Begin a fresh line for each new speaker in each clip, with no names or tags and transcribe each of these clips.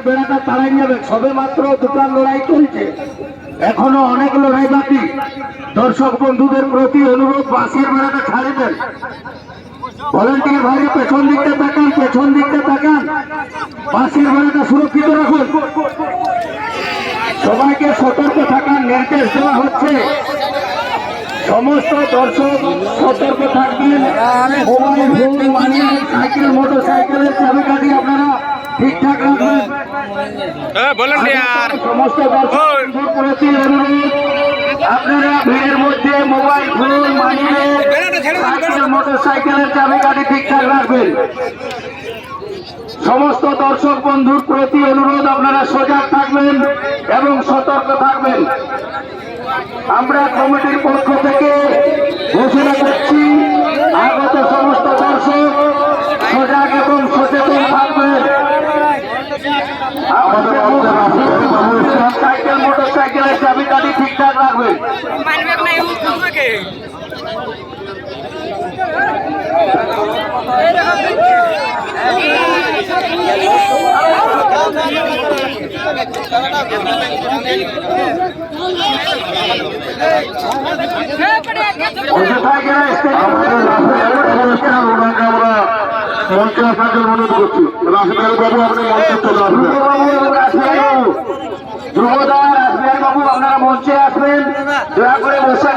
বাঁশের বেড়াটা তাড়াই যাবে সবে মাত্র দুটার লড়াই চলছে। এখনও অনেক লড়াই বাকি। দর্শক বন্ধুদের প্রতি অনুরোধ, বাঁশের বেড়াটা ছাড়ি দেন। ভলেন্টিয়ার ভাইরা পেছন দিকটা তাকান, পেছন দিকটা তাকান। বাঁশের বেড়াটা সুরক্ষিত রাখুন। সবাইকে সতর্ক থাকার নির্দেশ দেওয়া হচ্ছে। সমস্ত দর্শক সতর্ক থাকবেন। সাইকেল মোটর সাইকেলের চাবিকাঠি আপনারা ঠিকঠাক রাখবেন
ভলেন্টিয়ার
সমস্ত দর্শক প্রতি অনুরোধ আপনারা ভিড়ের মধ্যে মোবাইল ফোন মোটর সাইকেলের চাবিকাঠি ঠিকঠাক রাখবেন। সমস্ত দর্শক বন্ধুর প্রতি অনুরোধ আপনারা সজাগ থাকবেন এবং সতর্ক থাকবেন। আমরা কমিটির পক্ষ থেকে ঘোষণা করছি আগত সমস্ত দর্শক সজাগ এবং সচেতন থাকবেন আমাদের সাইকেল মোটর সাইকেলের চাবিকাঠি ঠিকঠাক রাখবেন
আমরা মঞ্চে আসার জন্য অনুরোধ করছি। রাসবিহারী বাবু আপনি মঞ্চে চলে আসবেন
ধ্রুবদা রাসবিহারী বাবু আপনারা মঞ্চে আসবেন দয়া করে বসার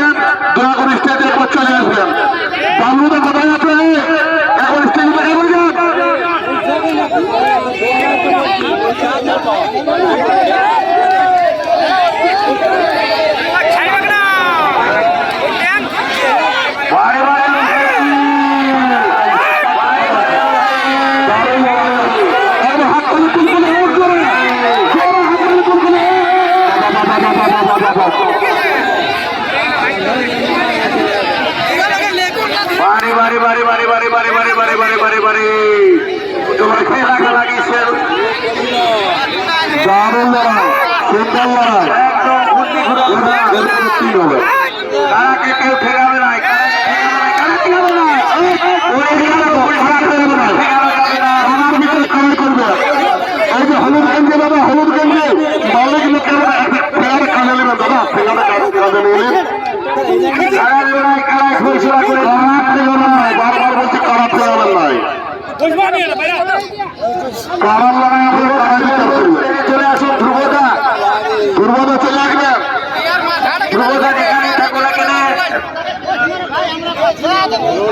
চলে আসবেন বাবুদা কোথায় আছে এখন স্টেজে দেখা করে যান
যাবে না।
আমার ভিতরে কামাই করবে এই যে হলুদ গেঞ্জি বাবা হলুদ গেঞ্জি মালিক লোকের ফেরারে কানে নেবেন দাদা ফেরারে কানে নেবেন
কারা লড়াই কারা ঘোষণা করে
কারা ফেরাবেন নাই বারবার বলছি কারা ফেরাবেন নাই কারা লড়াই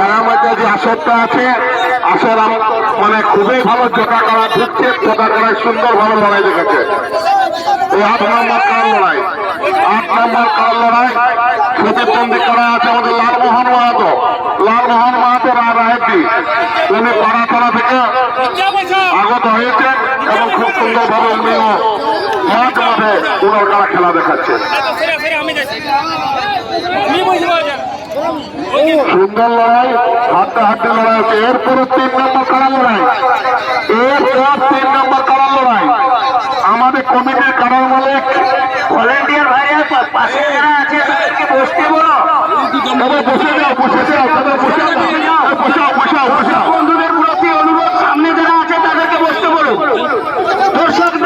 রাঙামাটির যে আসরটা আছে আসর মানে খুবই ভালো জোটা করা ঢুকছে জোটা করায় সুন্দর ভালো লড়াই দেখেছে। এই আট নম্বর কার লড়াই? আট নম্বর কার লড়াই? প্রতিদ্বন্দ্বী করা আছে আমাদের লালমোহন মাহাতো। লালমোহন মাহাতো রায়টি উনি পাড়াতলা থেকে আগত হয়েছে এবং খুব সুন্দর ভাবে উনিও মাঠ মাঠে উনার খেলা দেখাচ্ছে। সুন্দর লড়াই, হাতে হাতে লড়াই হচ্ছে। এরপরে তিন নম্বর কারা লড়াই। এরপর তিন নম্বর কারা লড়াই। আমাদের কমিটির কারার মালিক
ভলেন্টিয়ার পাশে যারা আছে, তাদেরকে বসতে বলো।
তবে বসে বসে যাও তবে বসে যাও
বন্ধুদের প্রতি অনুরোধ, সামনে যারা আছে, তাদেরকে বসতে বলো। দর্শকদের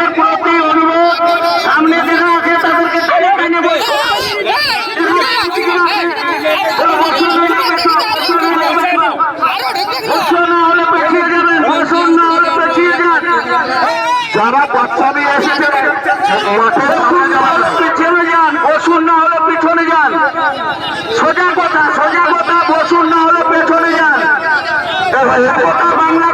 পিছনে যান, বসুন না হলো পিছনে যান। সোজা কথা সোজা কথা, বসুন না হলে পেছনে যান।
কথা বাংলা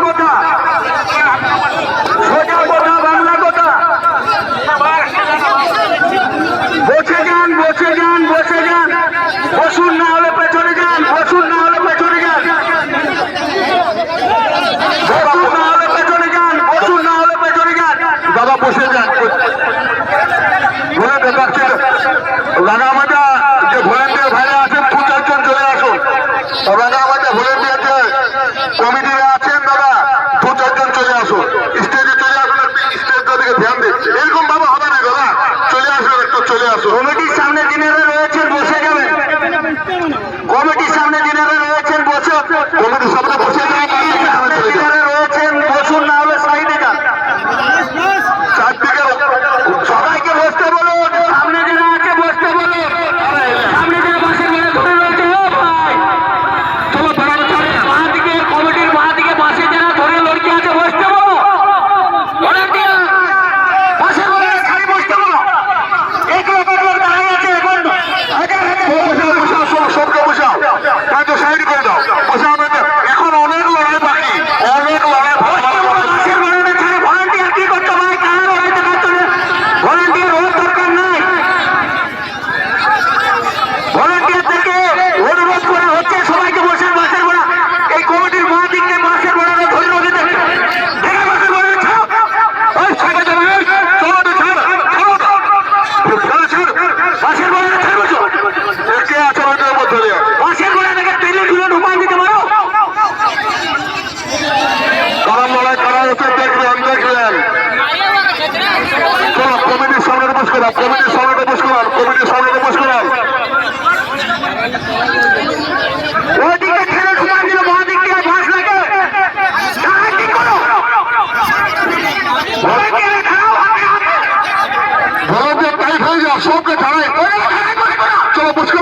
কমিটির
সামনে প্রবেশ করান কমিটির সামনে
সবকে ছাড়াই। চলো পুষ্কর